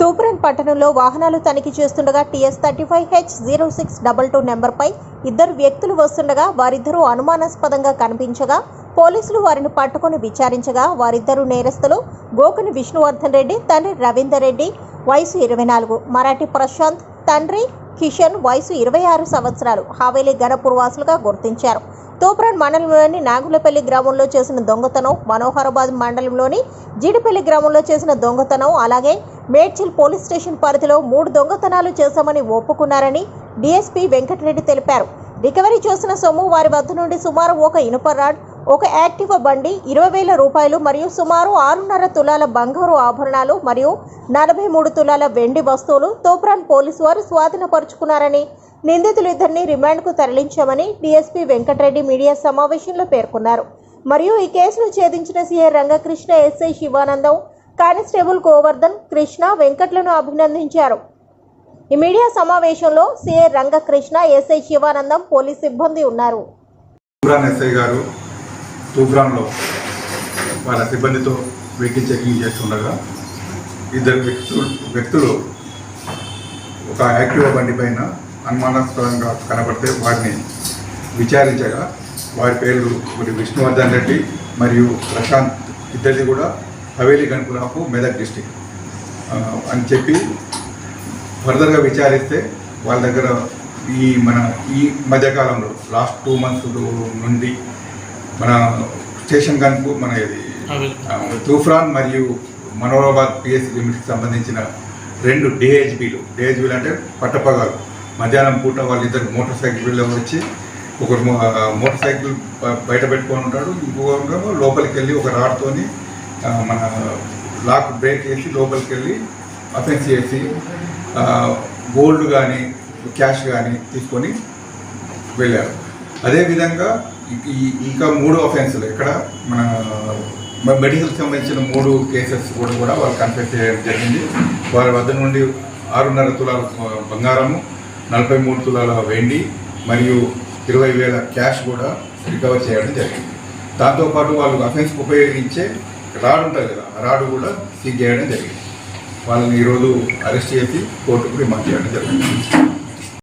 తూప్రన్ పట్టణంలో వాహనాలు తనిఖీ చేస్తుండగా TS thirty five H zero six double two నెంబర్పై ఇద్దరు వ్యక్తులు వస్తుండగా వారిద్దరూ అనుమానాస్పదంగా కనిపించగా పోలీసులు వారిని పట్టుకొని విచారించగా వారిద్దరు నేరస్తులు గోకుని విష్ణువర్ధన్ రెడ్డి తండ్రి రవీందర్ రెడ్డి వయసు ఇరవై నాలుగు మరాఠీ ప్రశాంత్ తండ్రి కిషన్ వయసు ఇరవై ఆరు సంవత్సరాలు హావేలీ గణపూర్వాసులుగా గుర్తించారు. తూప్రాన్ మండలంలోని నాగులపల్లి గ్రామంలో చేసిన దొంగతనం మనోహరాబాద్ మండలంలోని జీడిపల్లి గ్రామంలో చేసిన దొంగతనం అలాగే మేడ్చిల్ పోలీస్ స్టేషన్ పరిధిలో మూడు దొంగతనాలు చేశామని ఒప్పుకున్నారని డీఎస్పీ వెంకటరెడ్డి తెలిపారు. రికవరీ చేసిన సొమ్ము వారి వద్ద నుండి సుమారు ఒక ఇనుప రాడ్ ఒక యాక్టివా బండి ఇరవై వేల రూపాయలు మరియు సుమారు ఆరున్నర తులాల బంగారు ఆభరణాలు మరియు నలభై మూడు తులాల వెండి వస్తువులు తోప్రాన్ పోలీసు వారు స్వాధీనపరుచుకున్నారని నిందితులు ఇద్దరిని రిమాండ్కు తరలించామని డీఎస్పీ వెంకటరెడ్డి మీడియా సమావేశంలో పేర్కొన్నారు. మరియు ఈ కేసును ఛేదించిన CI Rangakrishna SI Sivanandam constable Govardhan Krishna వెంకట్లను అభినందించారు. ఈ మీడియా సమావేశంలో CI Rangakrishna SI Sivanandam police సిబ్బంది ఉన్నారు. ఎస్ఐ గారు తూబ్రాన్లో వాళ్ళ సిబ్బందితో వెహికల్ చెకింగ్ చేస్తుండగా ఇద్దరు వ్యక్తులు వ్యక్తులు ఒక యాక్టివా బండి పైన అనుమానాస్పదంగా కనబడితే వారిని విచారించగా వారి పేర్లు ఒకటి విష్ణువర్ధన్ రెడ్డి మరియు ప్రశాంత్ ఇద్దరిది కూడా హవేలీ గణపురాపు మెదక్ డిస్టిక్. అని చెప్పి ఫర్దర్గా విచారిస్తే వాళ్ళ దగ్గర ఈ మన ఈ మధ్యకాలంలో లాస్ట్ టూ మంత్స్ నుండి మన స్టేషన్ కనుక మన ఇది ఆ, తూఫాన్ మరియు మనోరాబాద్ పిఎస్ లిమిట్కి సంబంధించిన రెండు డిహెచ్బీలు డిహెచ్బీలు అంటే పట్టపగాలు. మధ్యాహ్నం పూట వాళ్ళిద్దరు మోటార్ సైకిల్ వచ్చి ఒకరు మోటార్ సైకిల్ బయట పెట్టుకొని ఉంటాడు ఇంకొకరు లోపలికి వెళ్ళి ఒక రాడ్తోని మన లాక్ బ్రేక్ చేసి లోపలికి వెళ్ళి అఫెన్స్ చేసి గోల్డ్ కానీ క్యాష్ కానీ తీసుకొని వెళ్ళారు. అదేవిధంగా ఇంకా మూడు అఫెన్సులు ఇక్కడ మన మెడికల్ సంబంధించిన మూడు కేసెస్ కూడా కూడా వాళ్ళు కన్ఫెక్ట్ చేయడం జరిగింది. వారి వద్ద నుండి ఆరున్నర తులాల బంగారము నలభై మూడు తులాల వెండి మరియు ఇరవై వేల క్యాష్ కూడా రికవర్ చేయడం జరిగింది. దాంతోపాటు వాళ్ళు అఫెన్స్కి ఉపయోగించే రాడ్ ఉంటుంది కదా ఆ రాడ్ కూడా సీజ్ చేయడం జరిగింది. వాళ్ళని ఈరోజు అరెస్ట్ చేసి కోర్టుకు రిమాండ్ చేయడం జరిగింది.